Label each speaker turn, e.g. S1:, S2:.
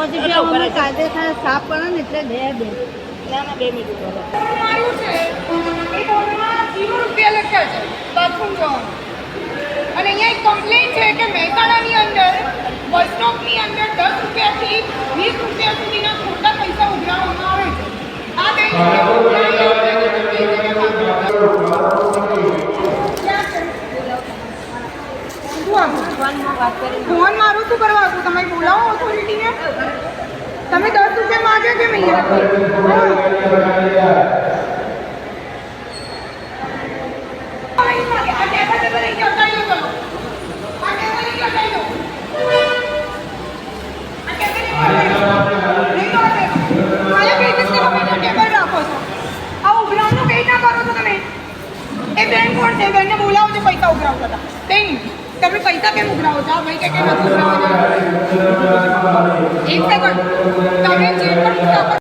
S1: Positive અમે થાય સાફ કરો ને એટલે બે બે.
S2: ના બે મિનિટ
S3: જવાનું. અને અહીંયા એક કમ્પ્લેન છે કે મહેસાણાની અંદર બસ સ્ટોપની અંદર દસ રૂપિયાથી વીસ રૂપિયા સુધીના ખોટા પૈસા ઉઘરાવવામાં આવે છે. આ
S1: કરી
S3: ફોન મારું શું કરવા હતું તમે બોલાવો ઓથોરિટીને તમે દસ રૂપિયા માગ્યા છે બેનને બોલાવો છો પૈસા ઉઘરાવો હતા. બેન તમે પૈસા કેમ ઉઘરાવો છો? ભાઈ કે કેમ ઉઘરાવો છો એક સેકન્ડ તમે જે પણ